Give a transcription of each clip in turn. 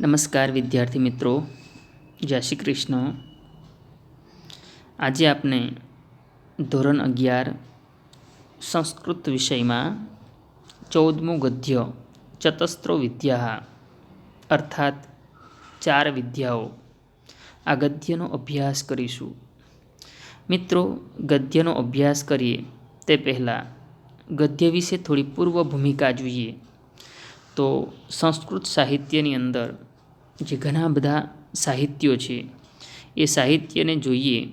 નમસ્કાર વિદ્યાર્થી મિત્રો. જય શ્રી કૃષ્ણ. આજે આપણે ધોરણ અગિયાર સંસ્કૃત વિષયમાં ચૌદમું ગદ્ય ચતસ્ત્રો વિદ્યા અર્થાત ચાર વિદ્યાઓ આ ગદ્યનો અભ્યાસ કરીશું. મિત્રો, ગદ્યનો અભ્યાસ કરીએ તે પહેલાં ગદ્ય વિશે થોડી પૂર્વ ભૂમિકા જોઈએ. તો સંસ્કૃત સાહિત્યની અંદર જે ઘણા બધા સાહિત્યો છે, એ સાહિત્યને જોઈએ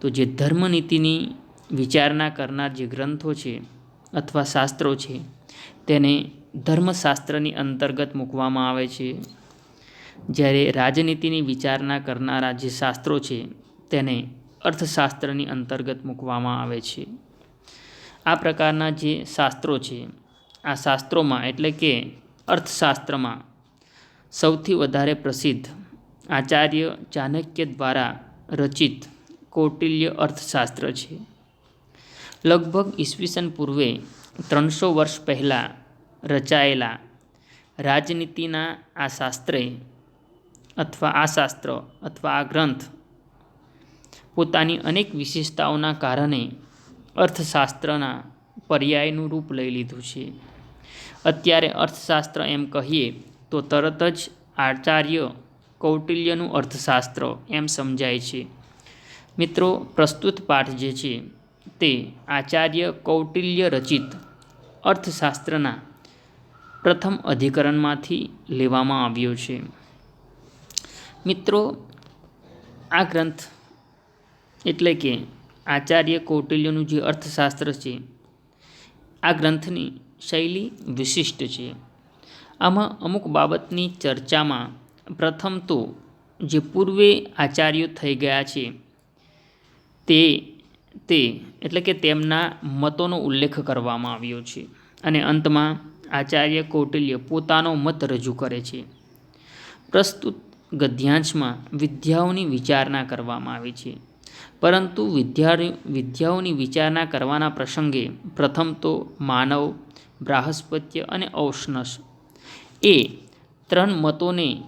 તો જે ધર્મનીતિની વિચારણા કરનાર જે ગ્રંથો છે અથવા શાસ્ત્રો છે, તેને ધર્મશાસ્ત્રની અંતર્ગત મૂકવામાં આવે છે. જ્યારે રાજનીતિની વિચારણા કરનારા જે શાસ્ત્રો છે, તેને અર્થશાસ્ત્રની અંતર્ગત મૂકવામાં આવે છે. આ પ્રકારના જે શાસ્ત્રો છે, આ શાસ્ત્રોમાં એટલે કે અર્થશાસ્ત્રમાં સૌથી વધારે પ્રસિદ્ધ આચાર્ય ચાણક્ય દ્વારા રચિત કૌટિલ્ય અર્થશાસ્ત્ર છે. લગભગ ઈસવીસન પૂર્વે ત્રણસો વર્ષ પહેલાં રચાયેલા રાજનીતિના આ શાસ્ત્રે અથવા આ શાસ્ત્ર અથવા આ ગ્રંથ પોતાની અનેક વિશેષતાઓના કારણે અર્થશાસ્ત્રના પર્યાયનું રૂપ લઈ લીધું છે. અત્યારે અર્થશાસ્ત્ર એમ કહીએ તો તરત જ આચાર્ય કૌટિલ્યનું અર્થશાસ્ત્ર એમ સમજાય છે. મિત્રો, પ્રસ્તુત પાઠ જે છે તે આચાર્ય કૌટિલ્ય રચિત અર્થશાસ્ત્રના પ્રથમ અધિકરણમાંથી લેવામાં આવ્યો છે. મિત્રો, આ ગ્રંથ એટલે કે આચાર્ય કૌટિલ્યનું જે અર્થશાસ્ત્ર છે, આ ગ્રંથની શૈલી વિશિષ્ટ છે. આમાં અમુક બાબતની ચર્ચામાં પ્રથમ તો જે પૂર્વે આચાર્યો થઈ ગયા છે, તે તે એટલે કે તેમના મતોનો ઉલ્લેખ કરવામાં આવ્યો છે અને અંતમાં આચાર્ય કૌટિલ્ય પોતાનો મત રજૂ કરે છે. પ્રસ્તુત ગદ્યાંશમાં વિદ્યાઓની વિચારણા કરવામાં આવી છે. પરંતુ વિદ્યા વિદ્યાઓની વિચારણા કરવાના પ્રસંગે પ્રથમ તો માનવ બ્રાહસ્પત્ય અને ઔષ્ણસ એ ત્રણ મતોને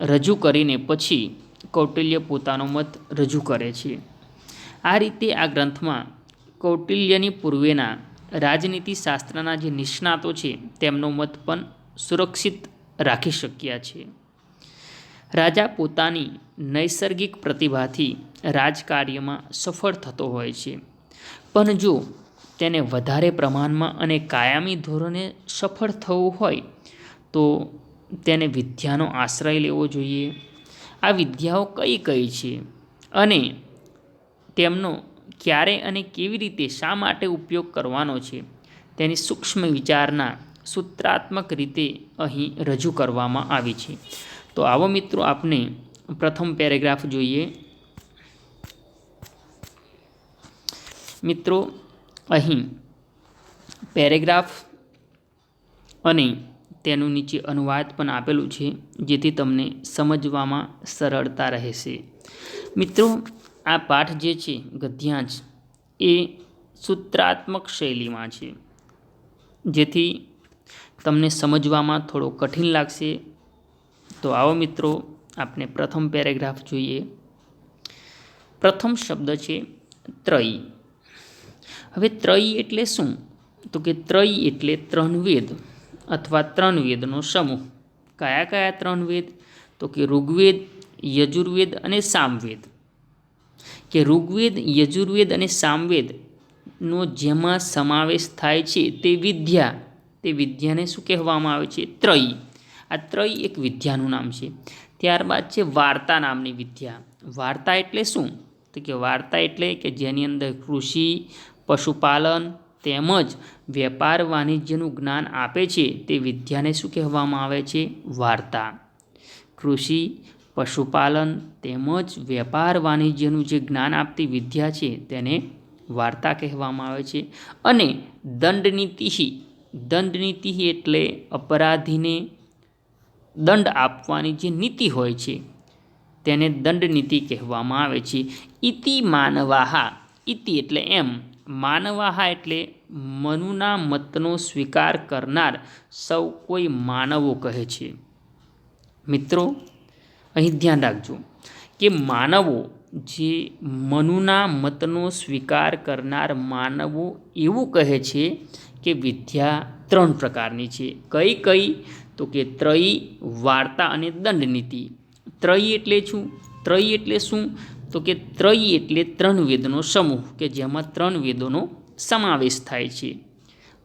રજૂ કરીને પછી કૌટિલ્ય પોતાનો મત રજૂ કરે છે. આ રીતે આ ગ્રંથમાં કૌટિલ્યની પૂર્વેના રાજનીતિ શાસ્ત્રના જે નિષ્ણાતો છે તેમનો મત પણ સુરક્ષિત રાખી શક્યા છે. રાજા પોતાની નૈસર્ગિક પ્રતિભાથી રાજકાર્યમાં સફળ થતો હોય છે. પણ જો તેને વધારે પ્રમાણમાં અને કાયમી ધોરણે સફળ થવું હોય તો તેને વિદ્યાનો આશ્રય લેવો જોઈએ. આ વિદ્યાઓ કઈ કઈ છે અને તેમનો ક્યારે અને કેવી રીતે શા માટે ઉપયોગ કરવાનો છે તેની સૂક્ષ્મ વિચારના સૂત્રાત્મક રીતે અહીં રજૂ કરવામાં આવી છે. તો આવો મિત્રો આપને પ્રથમ પેરેગ્રાફ જોઈએ. મિત્રો, અહીં પેરેગ્રાફ અને તેનું નીચે અનુવાદ પણ આપેલું છે, જેથી તમને સમજવામાં સરળતા રહેશે. મિત્રો, આ પાઠ જે છે, ગદ્યાંશ, એ સૂત્રાત્મક શૈલીમાં છે. જેથી તમને સમજવામાં થોડો કઠિન લાગશે. તો આવો મિત્રો, આપણે પ્રથમ પેરેગ્રાફ જોઈએ. પ્રથમ શબ્દ છે, ત્રયી. હવે ત્રયી એટલે શું? તો કે ત્રયી એટલે ત્રણ વેદ અથવા ત્રણ વેદનો સમૂહ. કયા કયા ત્રણ વેદ? તો કે ઋગ્વેદ, યજુર્વેદ અને સામવેદ. કે ઋગ્વેદ, યજુર્વેદ અને સામવેદનો જેમાં સમાવેશ થાય છે તે વિદ્યા. તે વિદ્યાને શું કહેવામાં આવે છે? ત્રય. આ ત્રય એક વિદ્યાનું નામ છે. ત્યારબાદ છે વાર્તા નામની વિદ્યા. વાર્તા એટલે શું? તો કે વાર્તા એટલે કે જેની અંદર કૃષિ, પશુપાલન તેમજ વેપાર વાણિજ્યનું જ્ઞાન આપે છે તે વિદ્યાને શું કહેવામાં આવે છે? વાર્તા. કૃષિ, પશુપાલન તેમજ વેપાર વાણિજ્યનું જે જ્ઞાન આપતી વિદ્યા છે તેને વાર્તા કહેવામાં આવે છે અને દંડનીતિ દંડનીતિ એટલે અપરાધીને દંડ આપવાની જે નીતિ હોય છે તેને દંડનીતિ કહેવામાં આવે છે. ઇતિ માનવાહા. ઇતિ એટલે એમ. માનવાહા એટલે મનુના મતનો સ્વીકાર કરનાર સૌ કોઈ માનવો કહે છે. મિત્રો, અહીં ધ્યાન રાખજો કે માનવો જે મનુના મતનો સ્વીકાર કરનાર માનવો એવું કહે છે કે વિદ્યા ત્રણ પ્રકારની છે. કઈ કઈ? તો કે ત્રયી, વાર્તા અને દંડનીતિ. ત્રયી એટલે શું? ત્રયી એટલે શું? તો કે ત્રયી એટલે ત્રણ વેદનો સમૂહ, કે જેમાં ત્રણ વેદોનો સમાવેશ થાય છે.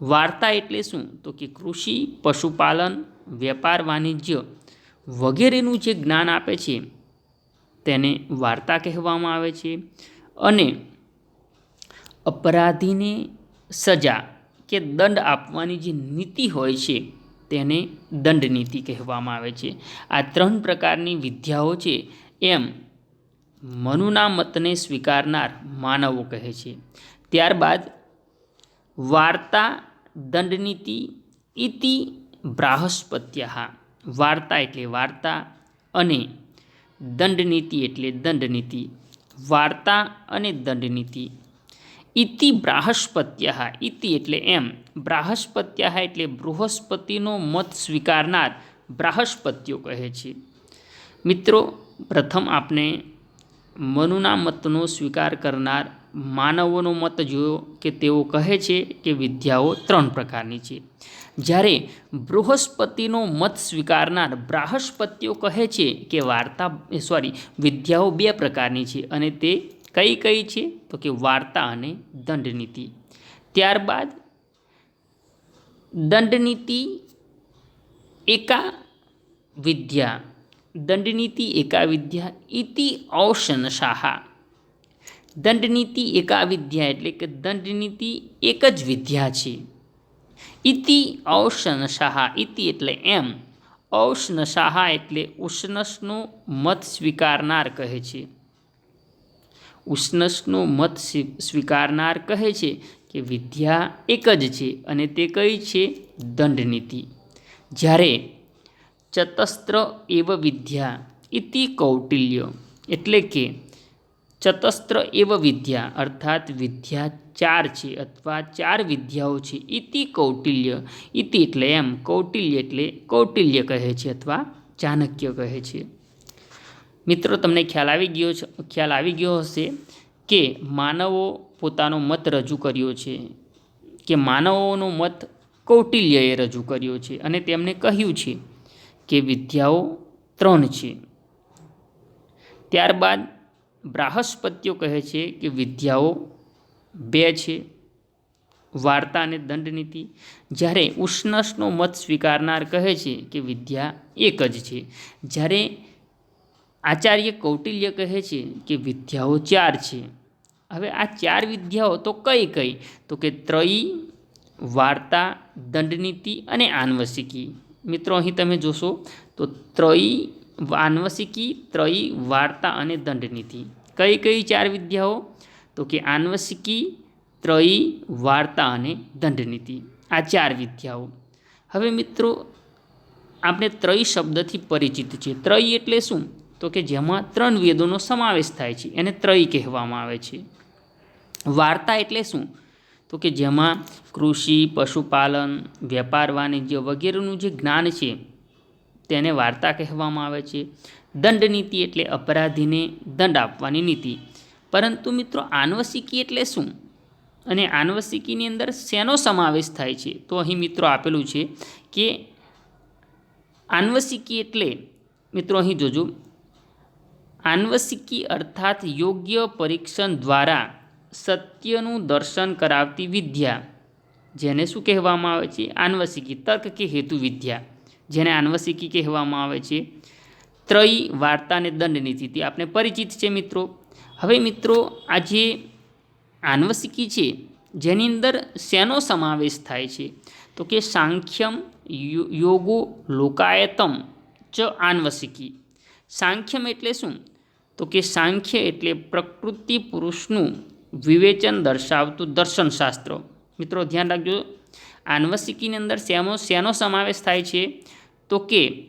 વાર્તા એટલે શું? તો કે કૃષિ, પશુપાલન, વેપાર, વાણિજ્ય વગેરેનું જે જ્ઞાન આપે છે, તેને વાર્તા કહેવામાં આવે છે. અને અપરાધીને સજા કે દંડ આપવાની જે નીતિ હોય છે, તેને દંડ નીતિ કહેવામાં આવે છે. આ ત્રણ પ્રકારની વિદ્યાઓ છે. એમ મનુના મતને સ્વીકારનાર માનવો કહે છે. ત્યારબાદ વાર્તા દંડનીતિ ઇતિ બ્રાહસ્પત્યા વાર્તા એટલે વાર્તા અને દંડનીતિ એટલે દંડનીતિ. વાર્તા અને દંડનીતિ. ઇતિ બ્રાહસ્પત્યા ઇતિ એટલે એમ. બ્રાહસ્પત્યા એટલે બૃહસ્પતિનો મત સ્વીકારનાર બ્રાહસ્પત્યો કહે છે. મિત્રો, પ્રથમ આપણે મનુના મતનો સ્વીકાર કરનાર માનવોનો મત જોયો કે તેઓ કહે છે કે વિદ્યાઓ ત્રણ પ્રકારની છે. જ્યારે બૃહસ્પતિનો મત સ્વીકારનાર બ્રહસ્પતિઓ કહે છે કે વાર્તા સોરી વિદ્યાઓ બે પ્રકારની છે અને તે કઈ કઈ છે? તો કે વાર્તા અને દંડનીતિ. ત્યારબાદ દંડનીતિ એકા વિદ્યા દંડનીતિ એકા વિદ્યા ઇતિ ઔશનશાહા દંડનીતિ એકા વિદ્યા એટલે કે દંડનીતિ એક જ વિદ્યા છે ઇતિ ઔશનશાહા ઇતિ એટલે એમ ઔષ્ણશાહા એટલે ઉષ્ણસનો મત સ્વીકારનાર કહે છે ઉષ્ણસનો મત સ્વીકારનાર કહે છે કે વિદ્યા એક જ છે અને તે કઈ છે દંડનીતિ જ્યારે ચતસ્ત્ર એવ વિદ્યા ઇતિ કૌટિલ્ય. એટલે કે ચતસ્ત્ર એવ વિદ્યા અર્થાત વિદ્યા ચાર છે અથવા ચાર વિદ્યાઓ છે. ઇતિ કૌટિલ્ય. ઇતિ એટલે એમ કૌટિલ્ય એટલે કૌટિલ્ય કહે છે અથવા ચાણક્ય કહે છે. મિત્રો, તમને ખ્યાલ આવી ગયો છે? ખ્યાલ આવી ગયો હશે કે માનવો પોતાનો મત રજૂ કર્યો છે. કે માનવોનો મત કૌટિલ્યએ રજૂ કર્યો છે અને તેમણે કહ્યું છે. કે વિદ્યાઓ ત્રણ છે. ત્યારબાદ બ્રાહસ્પત્યો કહે છે કે વિદ્યાઓ બે છે. વાર્તા અને દંડનીતિ. જ્યારે ઉષ્ણસનો મત સ્વીકારનાર કહે છે કે વિદ્યા એક જ છે. જ્યારે આચાર્ય કૌટિલ્ય કહે છે કે વિદ્યાઓ ચાર છે. હવે આ ચાર વિદ્યાઓ તો કઈ કઈ? તો કે ત્રયી, વાર્તા, દંડનીતિ અને આન્વસિકી. મિત્રો, અહીં તમે જોશો, તો ત્રયી આન્વસિકી ત્રયી વાર્તા અને દંડનીતિ. કઈ કઈ ચાર વિદ્યાઓ? તો કે આન્વસિકી ત્રયી વાર્તા અને દંડનીતિ. આ ચાર વિદ્યાઓ. હવે મિત્રો, આપણે ત્રય શબ્દથી પરિચિત છે ત્રય એટલે શું? તો કે જેમાં ત્રણ વેદોનો સમાવેશ થાય છે. એને ત્રય કહેવામાં આવે છે. વાર્તા એટલે શું? તો કે જેમાં કૃષિ, પશુપાલન, વેપાર, વાણિજ્ય વગેરેનું જે જ્ઞાન છે, તેને વાર્તા કહેવામાં આવે છે. દંડ નીતિ એટલે અપરાધીને દંડ આપવાની નીતિ. પરંતુ મિત્રો, આનવસિકી એટલે શું? અને આનવસિકીની અંદર શેનો સમાવેશ થાય છે? તો અહીં મિત્રો આપેલું છે કે આનવસિકી એટલે, મિત્રો અહીં જોજો, આનવસિકી અર્થાત યોગ્ય પરીક્ષણ દ્વારા સત્યનું દર્શન કરાવતી વિદ્યા. જેને શું કહેવામાં આવે છે? આન્વસિકી, તર્ક કે હેતુ વિદ્યા. જેને આન્વસિકી કહેવામાં આવે છે? ત્રય વાર્તાને દંડનીતિ તે આપણે પરિચિત છે મિત્રો? હવે મિત્રો, આ જે આન્વસિકી છે, જેની અંદર શેનો સમાવેશ થાય છે? તો કે સાંખ્યમ યોગો લોકાયતમ ચ આન્વસિકી. સાંખ્યમ એટલે શું? તો કે સાંખ્ય એટલે પ્રકૃતિ પુરુષનું વિવેચન દર્શાવતું દર્શનશાસ્ત્ર. મિત્રો, ધ્યાન રાખજો આન્વસિકીની અંદર શેનો શેનો સમાવેશ થાય છે? તો કે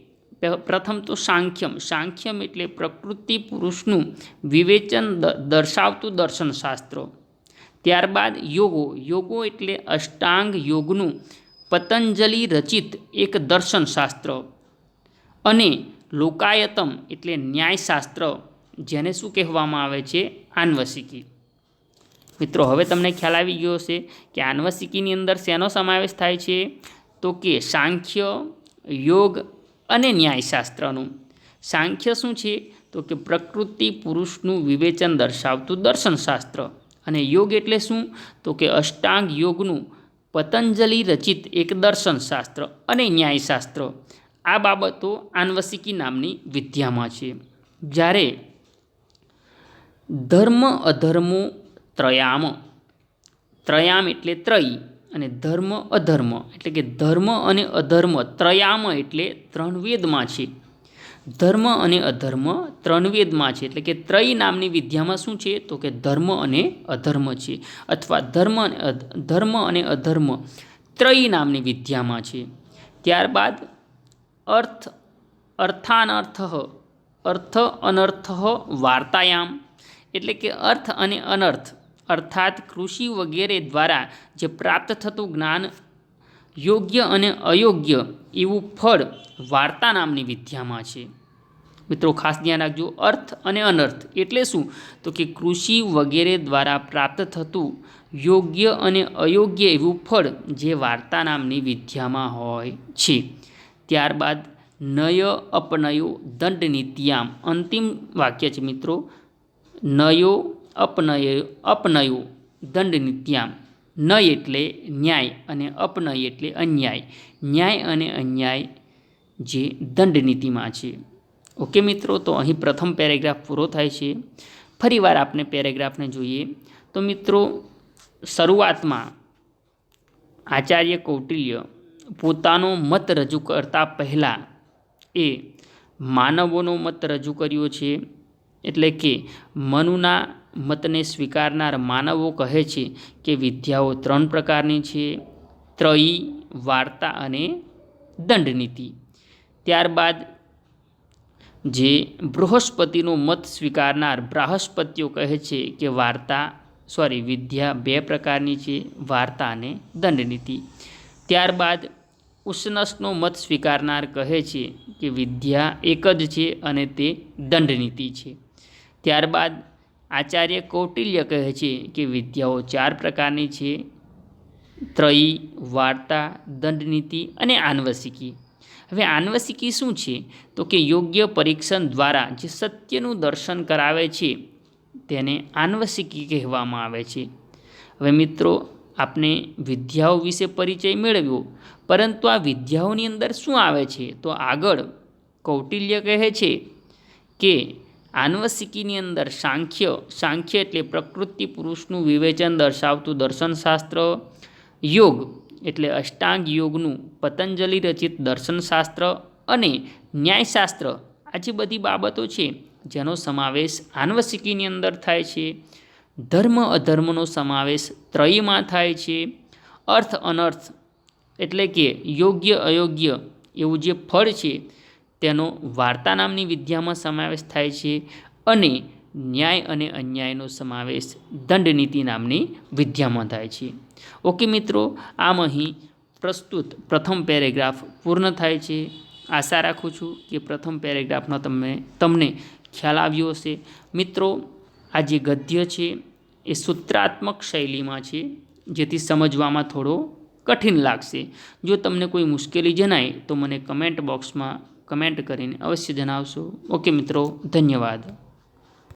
પ્રથમ તો સાંખ્યમ. સાંખ્યમ એટલે પ્રકૃતિ પુરુષનું વિવેચન દર્શાવતું દર્શનશાસ્ત્ર. ત્યારબાદ યોગો. યોગો એટલે અષ્ટાંગ યોગનું પતંજલિ રચિત એક દર્શનશાસ્ત્ર. અને લોકાયતમ એટલે ન્યાયશાસ્ત્ર, જેને શું કહેવામાં આવે છે? આન્વસિકી મિત્રો, હવે તમને ખ્યાલ આવી ગયો હશે કે આન્વસિકીની અંદર શેનો સમાવેશ થાય છે? તો કે સાંખ્ય, યોગ અને ન્યાયશાસ્ત્રનું. સાંખ્ય શું છે? તો કે પ્રકૃતિ પુરુષનું વિવેચન દર્શાવતું દર્શનશાસ્ત્ર. અને યોગ એટલે શું? તો કે અષ્ટાંગ યોગનું પતંજલિ રચિત એક દર્શનશાસ્ત્ર અને ન્યાયશાસ્ત્ર. આ બાબતો આન્વસિકી નામની વિદ્યામાં છે. જ્યારે ધર્મ અધર્મો ત્રયામ. ત્રયામ એટલે ત્રયી અને ધર્મ અધર્મ. એટલે કે ધર્મ અને અધર્મ. ત્રયામ એટલે ત્રણ વેદમાં છે. ધર્મ અને અધર્મ ત્રણ વેદમાં છે. એટલે કે ત્રય નામની વિદ્યામાં શું છે? તો કે ધર્મ અને અધર્મ છે. અથવા ધર્મ અને ધર્મ અને અધર્મ ત્રય નામની વિદ્યામાં છે. ત્યારબાદ અર્થ, અર્થાનર્થ, અર્થ અનર્થ, વાર્તાયામ. એટલે કે અર્થ અને અનર્થ. અર્થાત કૃષિ વગેરે દ્વારા જે પ્રાપ્ત થતું જ્ઞાન યોગ્ય અને અયોગ્ય એવું ફળ વાર્તા નામની વિદ્યામાં છે. મિત્રો ખાસ ધ્યાન રાખજો, અર્થ અને અનર્થ એટલે શું? તો કે કૃષિ વગેરે દ્વારા પ્રાપ્ત થતું યોગ્ય અને અયોગ્ય એવું ફળ જે વાર્તા નામની વિદ્યામાં હોય છે. ત્યારબાદ નય અપનયો દંડ નીતિયામ અંતિમ વાક્ય છે મિત્રો. નયો અપનય, અપનયો દંડ નીત્યામ નય એટલે ન્યાય અને અપનય એટલે અન્યાય. ન્યાય અને અન્યાય જે દંડ નીતિમાં છે. ઓકે મિત્રો, તો અહીં પ્રથમ પેરેગ્રાફ પૂરો થાય છે. ફરીવાર આપણે પેરેગ્રાફને જોઈએ. તો મિત્રો, શરૂઆતમાં આચાર્ય કૌટિલ્ય પોતાનો મત રજૂ કરતા પહેલાં એ માનવોનો મત રજૂ કર્યો છે. એટલે કે મનુના મતને સ્વીકારનાર માનવો કહે છે કે વિદ્યાઓ ત્રણ પ્રકારની છે. ત્રયી, વાર્તા અને દંડનીતિ. ત્યારબાદ જે બૃહસ્પતિનો મત સ્વીકારનાર બૃહસ્પતિઓ કહે છે કે વાર્તા, સોરી, વિદ્યા બે પ્રકારની છે, વાર્તા અને દંડનીતિ. ત્યારબાદ ઉષ્ણસનો મત સ્વીકારનાર કહે છે કે વિદ્યા એક જ છે અને તે દંડનીતિ છે. ત્યારબાદ આચાર્ય કૌટિલ્ય કહે છે કે વિદ્યાઓ ચાર પ્રકારની છે. ત્રયી, વાર્તા, દંડનીતિ અને આનવસિકી હવે આનવસિકી શું છે? તો કે યોગ્ય પરીક્ષણ દ્વારા જે સત્યનું દર્શન કરાવે છે, તેને આનવસિકી કહેવામાં આવે છે. હવે મિત્રો આપણે વિદ્યાઓ વિશે પરિચય મેળવ્યો, પરંતુ આ વિદ્યાઓની અંદર શું આવે છે? તો આગળ કૌટિલ્ય કહે છે કે આન્વસિકીની અંદર સાંખ્ય સાંખ્ય એટલે પ્રકૃતિ પુરુષનું વિવેચન દર્શાવતું દર્શનશાસ્ત્ર. યોગ એટલે અષ્ટાંગ યોગનું પતંજલિ રચિત દર્શનશાસ્ત્ર અને ન્યાયશાસ્ત્ર. આ જે બધી બાબતો છે, જેનો સમાવેશ આન્વસિકીની અંદર થાય છે. ધર્મ અધર્મનો સમાવેશ ત્રયમાં થાય છે. અર્થ અનર્થ એટલે કે યોગ્ય અયોગ્ય એવું જે ફળ છે તેનો વાર્તા નામની વિદ્યામાં સમાવેશ થાય છે અને ન્યાય અને અન્યાયનો સમાવેશ દંડનીતિ નામની વિદ્યામાં થાય છે. ઓકે મિત્રો, આમ અહીં પ્રસ્તુત પ્રથમ પેરેગ્રાફ પૂર્ણ થાય છે. આશા રાખું છું કે પ્રથમ પેરેગ્રાફનો તમને તમને ખ્યાલ આવ્યો હશે. મિત્રો, આ જે ગદ્ય છે એ સૂત્રાત્મક શૈલીમાં છે, જેથી સમજવામાં થોડો કઠિન લાગશે. જો તમને કોઈ મુશ્કેલી જણાય તો મને કમેન્ટ બોક્સમાં કમેન્ટ કરીને અવશ્ય જણાવશો. ઓકે મિત્રો ધન્યવાદ.